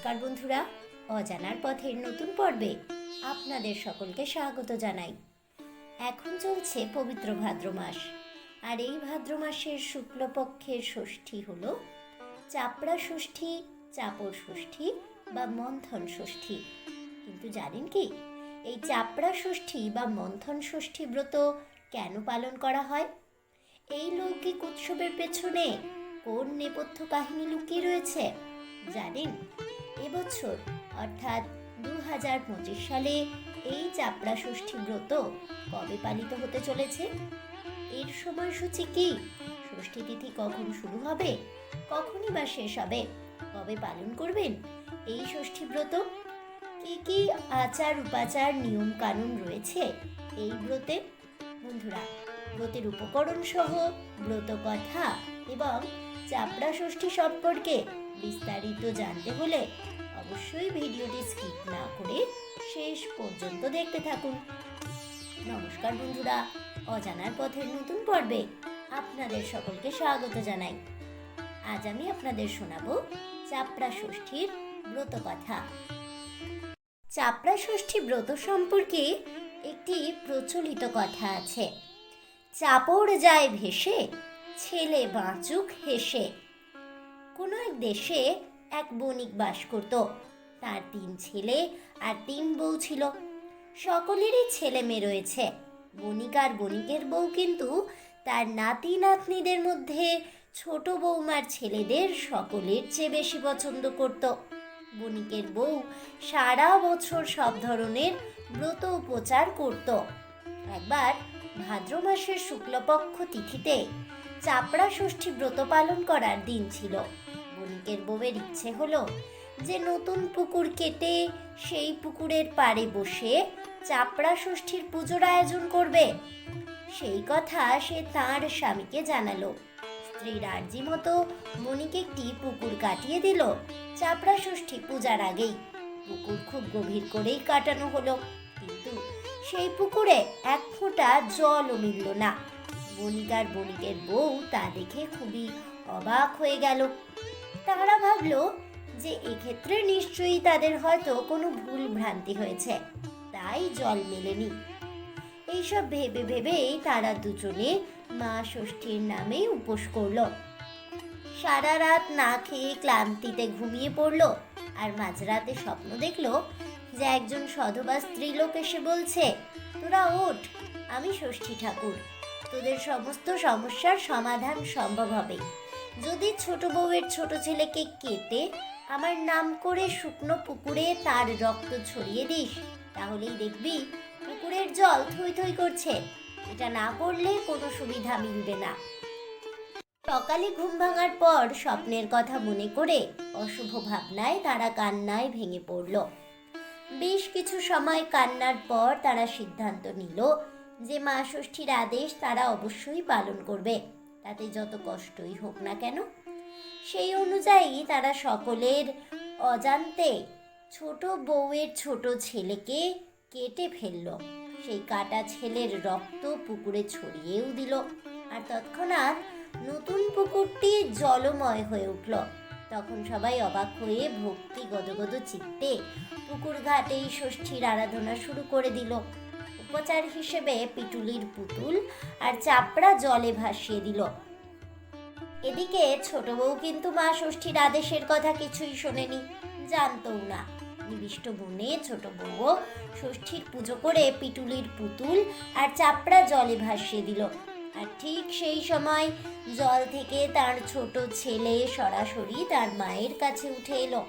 নমস্কার বন্ধুরা, অজানার পথের নতুন পর্বে আপনাদের সকলকে স্বাগত জানাই। এখন চলছে পবিত্র ভাদ্র মাস, আর এই ভাদ্র মাসের শুক্লপক্ষের ষষ্ঠী হল চাপড়া ষষ্ঠী, চাপড় ষষ্ঠী বা মন্থন ষষ্ঠী। কিন্তু জানেন কি, এই চাপড়া ষষ্ঠী বা মন্থন ষষ্ঠী ব্রত কেন পালন করা হয়? এই লৌকিক উৎসবের পেছনে কোন নেপথ্য কাহিনী লুকিয়ে রয়েছে? জানেন এবছর অর্থাৎ দু হাজার পঁচিশ সালে এই চাপড়া ষষ্ঠী ব্রত কবে পালিত হতে চলেছে? এর সময়সূচি কি? ষষ্ঠী তিথি কখন শুরু হবে? কখনই বা শেষ হবে? কবে পালন করবেন এই ষষ্ঠী ব্রত? কি কি আচার উপাচার নিয়ম কানুন রয়েছে এই ব্রতে? বন্ধুরা, ব্রতের উপকরণ সহ ব্রত কথা এবং চাপড়া ষষ্ঠী সম্পর্কে বিস্তারিত জানতে হলে অবশ্যই ভিডিওটি স্কিপ না করে শেষ পর্যন্ত দেখতে থাকুন। নমস্কার বন্ধুরা, অজানার পথের নতুন পর্বে আপনাদের সকলকে স্বাগত জানাই। আজ আমি আপনাদের শোনাবো চাপড়া ষষ্ঠীর ব্রত কথা। চাপড়া ষষ্ঠী ব্রত সম্পর্কে একটি প্রচলিত কথা আছে। চাপড় যায় ভেসে ছেলে বাঁচুক হেসে। কোনো এক দেশে এক বণিক বাস করত। তার তিন ছেলে আর তিন বউ ছিল। সকলেরই ছেলে মেয়ে রয়েছে। বণিক আর বণিকের বউ কিন্তু তার নাতি নাতনিদের মধ্যে ছোট বৌমার ছেলেদের সকলের চেয়ে বেশি পছন্দ করত। বণিকের বউ সারা বছর সব ধরনের ব্রত উপচার করত। একবার ভাদ্র মাসের শুক্লপক্ষ তিথিতে চাপড়া ষষ্ঠী ব্রত পালন করার দিন ছিল। বণিকের বউয়ের ইচ্ছে হলো যে নতুন পুকুর কেটে সেই পুকুরের পাড়ে বসে চাপড়া ষষ্ঠীর পুজোর আয়োজন করবে। সেই কথা সে তার স্বামীকে জানালো। স্ত্রীর আর্জি মতো বণিক একটি পুকুর কাটিয়ে দিল চাপড়া ষষ্ঠী পূজার আগেই। পুকুর খুব গভীর করেই কাটানো হলো, কিন্তু সেই পুকুরে এক ফোঁটা জলও মিলল না। বণিক আর বণিকের বউ তা দেখে খুবই অবাক হয়ে গেল। তারা ভাবলো যে এক্ষেত্রে নিশ্চয়ই তাদের হয়তো কোনো ভুল ভ্রান্তি হয়েছে, তাই জল মেলেনি। এইসব ভেবে ভেবেই তারা দুজনে মা ষষ্ঠীর নামে উপোস করল। সারা রাত না খেয়ে ক্লান্তিতে ঘুমিয়ে পড়ল আর মাঝরাতে স্বপ্ন দেখল যে একজন সধবা স্ত্রীলোক এসে বলছে, তোরা ওঠ, আমি ষষ্ঠী ঠাকুর। তোদের সমস্ত সমস্যার সমাধান সম্ভব হবে। যদি ছোট বউয়ের ছোট ছেলেকে কেটে আমার নাম করে শুকনো পুকুরে তার রক্ত ছড়িয়ে দিস, তাহলেই দেখবি পুকুরের জল থই থই করছে। এটা না করলে কোনো সুবিধা মিলবে না। সকালে ঘুম ভাঙার পর স্বপ্নের কথা মনে করে অশুভ ভাবনায় তারা কান্নায় ভেঙে পড়ল। বেশ কিছু সময় কান্নার পর তারা সিদ্ধান্ত নিল যে মা ষষ্ঠীর আদেশ তারা অবশ্যই পালন করবে। তাতে যত কষ্টই হোক না কেন, সেই অনুযায়ী তারা সকলের অজান্তে ছোট বউয়ের ছোট ছেলেকে কেটে ফেলল। সেই কাটা ছেলের রক্ত পুকুরে ছড়িয়েও দিল আর তৎক্ষণাৎ নতুন পুকুরটি জলময় হয়ে উঠল। তখন সবাই অবাক হয়ে ভক্তি গদগদ চিত্তে পুকুর ঘাটেই ষষ্ঠীর আরাধনা শুরু করে দিল। উপচার হিসেবে পিটুলির পুতুল আর চাপড়া জলে ভাসিয়ে দিল। এদিকে ছোট বউ কিন্তু মা ষষ্ঠীর আদেশের কথা কিছুই শোনেনি, জানতও না। নিবিষ্ট মনে ছোট বউও ষষ্ঠীর পুজো করে পিটুলির পুতুল আর চাপড়া জলে ভাসিয়ে দিল। আর ঠিক সেই সময় জল থেকে তার ছোট ছেলে সরাসরি তার মায়ের কাছে উঠে এলো।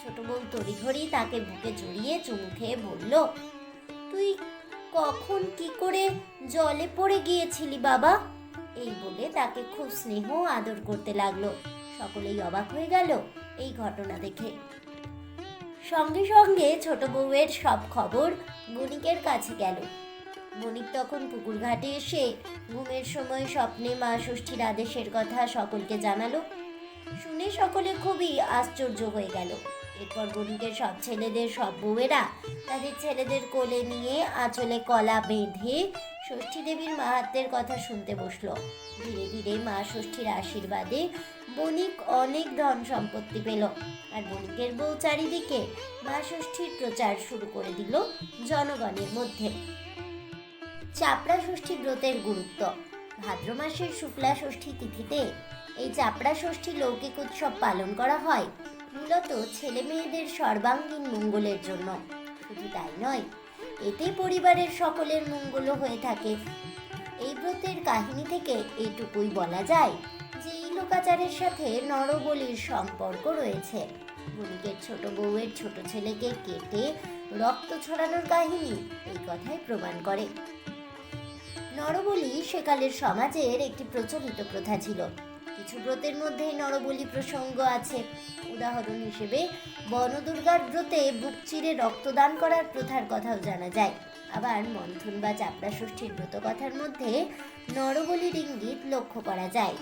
ছোট বউ তড়িঘড়ি তাকে বুকে জড়িয়ে চুমু খেয়ে বলল, তুই কখন কি করে জলে পড়ে গিয়েছিলি বাবা? এই বলে তাকে খুব স্নেহ আদর করতে লাগল। সকলেই অবাক হয়ে গেল এই ঘটনা দেখে। সঙ্গে সঙ্গে ছোট বউয়ের সব খবর বণিকের কাছে গেল। বণিক তখন পুকুর ঘাটে এসে ঘুমের সময় স্বপ্নে মা ষষ্ঠীর আদেশের কথা সকলকে জানালো। শুনে সকলে খুবই আশ্চর্য হয়ে গেল। এরপর বণিকের সব ছেলেদের, সব বউয়েরা তাদের ছেলেদের কোলে নিয়ে আঁচলে কলা বেঁধে ষষ্ঠী দেবীর মাহাত্মের কথা শুনতে বসল। ধীরে ধীরে মা ষষ্ঠীর আশীর্বাদে বণিক অনেক ধন সম্পত্তি পেল আর বণিকের বউ চারিদিকে মা ষষ্ঠীর প্রচার শুরু করে দিল জনগণের মধ্যে। চাপড়া ষষ্ঠী ব্রতের গুরুত্ব। ভাদ্র মাসের শুক্লা ষষ্ঠী তিথিতে এই চাপড়া ষষ্ঠী লৌকিক উৎসব পালন করা হয়। মূলত ছেলে মেয়েদের সর্বাঙ্গীন মঙ্গলের জন্য। শুধু তাই নয়, এতে পরিবারের সকলের মঙ্গলও হয়ে থাকে। এই ব্রতের কাহিনী থেকে এইটুকুই বলা যায় যে এই লোকাচারের সাথে নরবলির সম্পর্ক রয়েছে। বণিকের ছোট বউয়ের ছোট ছেলেকে কেটে রক্ত ছড়ানোর কাহিনী এই কথাই প্রমাণ করে। নরবলি সেকালের সমাজের একটি প্রচলিত প্রথা ছিল। কিছু ব্রতের মধ্যেই নরবলি প্রসঙ্গ আছে। উদাহরণ হিসেবে, বনদুর্গার ব্রতে বুক চিরে রক্তদান করার প্রথার কথাও জানা যায়। আবার মন্থন বা চাপড়া ষষ্ঠীর ব্রত কথার মধ্যে নরবলির ইঙ্গিত লক্ষ্য করা যায়।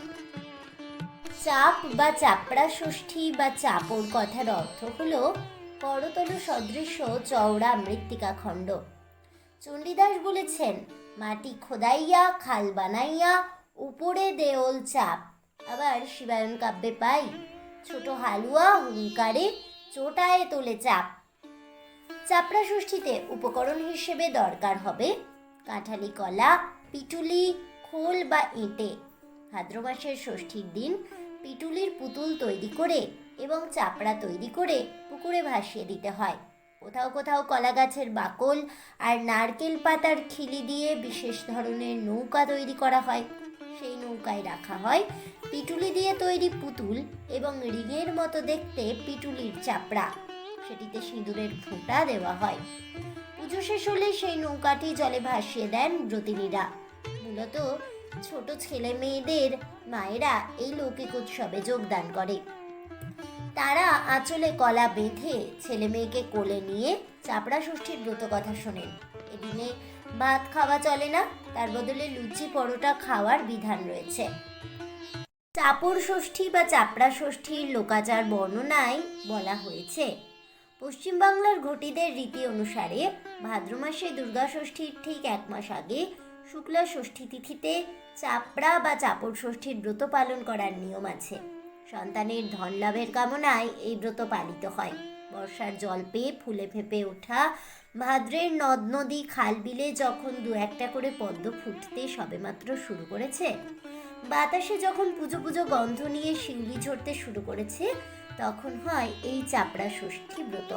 চাপ বা চাপড়া ষষ্ঠী বা চাপড় কথার অর্থ হলো করতল সদৃশ্য চওড়া মৃত্তিকা খণ্ড। চণ্ডীদাস বলেছেন, মাটি খোদাইয়া, খাল বানাইয়া, উপরে দেওল চাপ। আবার শিবায়ন কাব্যে পাই, ছোট হালুয়া হুঙ্কারে চোটায় তোলে চাপ। চাপড়া ষষ্ঠীতে উপকরণ হিসেবে দরকার হবে কাঁঠালি কলা, পিটুলি, খোল বা এঁটে ভাদ্র মাসের ষষ্ঠীর দিন পিটুলির পুতুল তৈরি করে এবং চাপড়া তৈরি করে পুকুরে ভাসিয়ে দিতে হয়। কোথাও কোথাও কলা গাছের বাকল আর নারকেল পাতার খিলি দিয়ে বিশেষ ধরনের নৌকা তৈরি করা হয়। সেই নৌকায় রাখা হয়। পিটুলি দিয়ে তৈরি পুতুল এবং রিঙের মতো দেখতে পিটুলির চাপড়া। সেটিতে সিঁদুরের ফোঁটা দেওয়া হয়। পুজো শেষ হলে সেই নৌকাটি জলে ভাসিয়ে দেন ব্রতিনীরা মূলত ছোট ছেলে মেয়েদের মায়েরা এই লৌকিক উৎসবে যোগদান করে। তারা আঁচলে কলা বেঁধে ছেলে মেয়েকে কোলে নিয়ে চাপড়া ষষ্ঠীর ব্রত কথা শোনেন। এদিনে ভাত খাওয়া চলে না? তার বদলে লুচি পরোটা খাওয়ার বিধান রয়েছে। চাপড় ষষ্ঠী বা চাপড়া ষষ্ঠীর লোকাচার বর্ণনায় বলা হয়েছে। পশ্চিমবাংলার ঘটিদের রীতি অনুসারে ভাদ্র মাসে দুর্গা ষষ্ঠীর ঠিক এক মাস আগে শুক্লা ষষ্ঠী তিথিতে চাপড়া বা চাপড় ষষ্ঠীর ব্রত পালন করার নিয়ম আছে। সন্তানের ধন লাভের কামনায় এই ব্রত পালিত হয়। বর্ষার জল পেয়ে ফুলে ফেপে ওঠা ভাদ্রের নদ নদী খাল বিলে যখন দু একটা করে পদ্ম ফুটতে সবেমাত্র শুরু করেছে, বাতাসে যখন পুজো পুজো গন্ধ নিয়ে শিউলি ঝরতে শুরু করেছে, তখন হয় এই চাপড়া ষষ্ঠী ব্রত।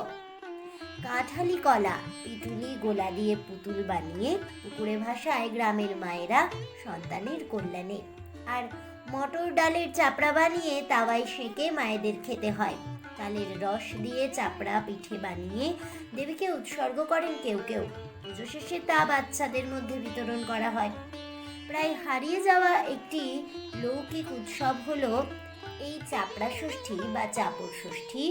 কাঁঠালি কলা পিটুলি গোলা দিয়ে পুতুল বানিয়ে পুকুরে ভাষায় গ্রামের মায়েরা সন্তানের কল্যাণে। আর মটর ডালের চাপড়া বানিয়ে তাওয়ায় সেঁকে মায়েদের খেতে হয়। তালের রস দিয়ে চাপড়া পিঠে বানিয়ে দেবীকে উৎসর্গ করেন কেউ কেউ। পুজো শেষে তা বাচ্চাদের মধ্যে বিতরণ করা হয়। প্রায় হারিয়ে যাওয়া একটি লৌকিক উৎসব হলো এই চাপড়া ষষ্ঠী বা চাপড় ষষ্ঠী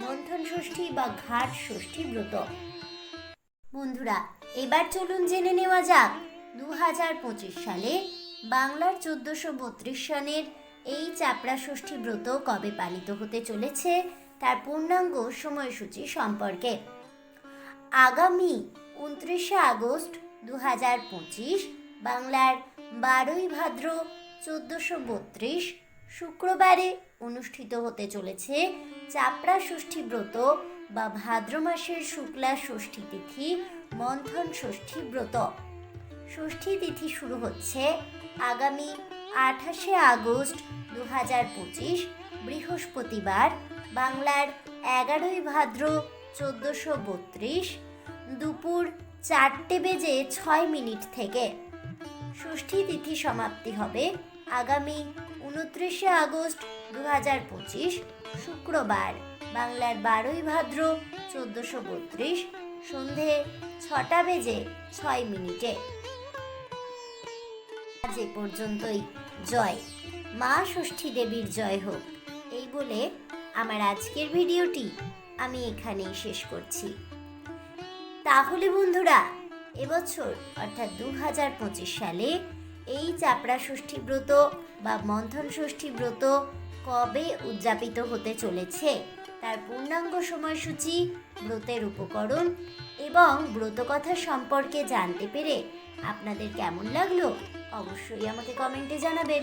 মন্থন ষষ্ঠী বা ঘাট ষষ্ঠী ব্রত। বন্ধুরা, এবার চলুন জেনে নেওয়া যাক দু হাজার পঁচিশ সালে বাংলার চোদ্দশো বত্রিশ সনের এই চাপড়া ষষ্ঠী ব্রত কবে পালিত হতে চলেছে তার পূর্ণাঙ্গ সময়সূচি সম্পর্কে। আগামী উনত্রিশে আগস্ট দু হাজার পঁচিশ, বাংলার বারোই ভাদ্র চোদ্দশো বত্রিশ, শুক্রবারে অনুষ্ঠিত হতে চলেছে চাপড়া ষষ্ঠী ব্রত বা ভাদ্র মাসের শুক্লা ষষ্ঠী তিথি, মন্থন ষষ্ঠী ব্রত। ষষ্ঠী তিথি শুরু হচ্ছে আগামী আঠাশে আগস্ট দু হাজার পঁচিশ, বৃহস্পতিবার। বাংলার এগারোই ভাদ্র চোদ্দোশো বত্রিশ দুপুর চারটে বেজে ছয় মিনিট থেকে। ষষ্ঠী তিথি সমাপ্তি হবে আগামী উনত্রিশে আগস্ট দু হাজার পঁচিশ, শুক্রবার, বাংলার বারোই ভাদ্র চোদ্দোশো বত্রিশ, সন্ধে ছটা বেজে ছয় মিনিটে। আজ এ পর্যন্তই। জয়। মা ষষ্ঠী দেবীর জয় হোক। এই বলে আমার আজকের ভিডিওটি আমি এখানেই শেষ করছি। তাহলে বন্ধুরা, এবছর অর্থাৎ দু হাজার পঁচিশ সালে এই চাপড়া ষষ্ঠী ব্রত বা মন্থন ষষ্ঠী ব্রত কবে উদযাপিত হতে চলেছে তার পূর্ণাঙ্গ সময়সূচি, ব্রতের উপকরণ এবং ব্রতকথা সম্পর্কে জানতে পেরে আপনাদের কেমন লাগল অবশ্যই আমাকে কমেন্টে জানাবেন।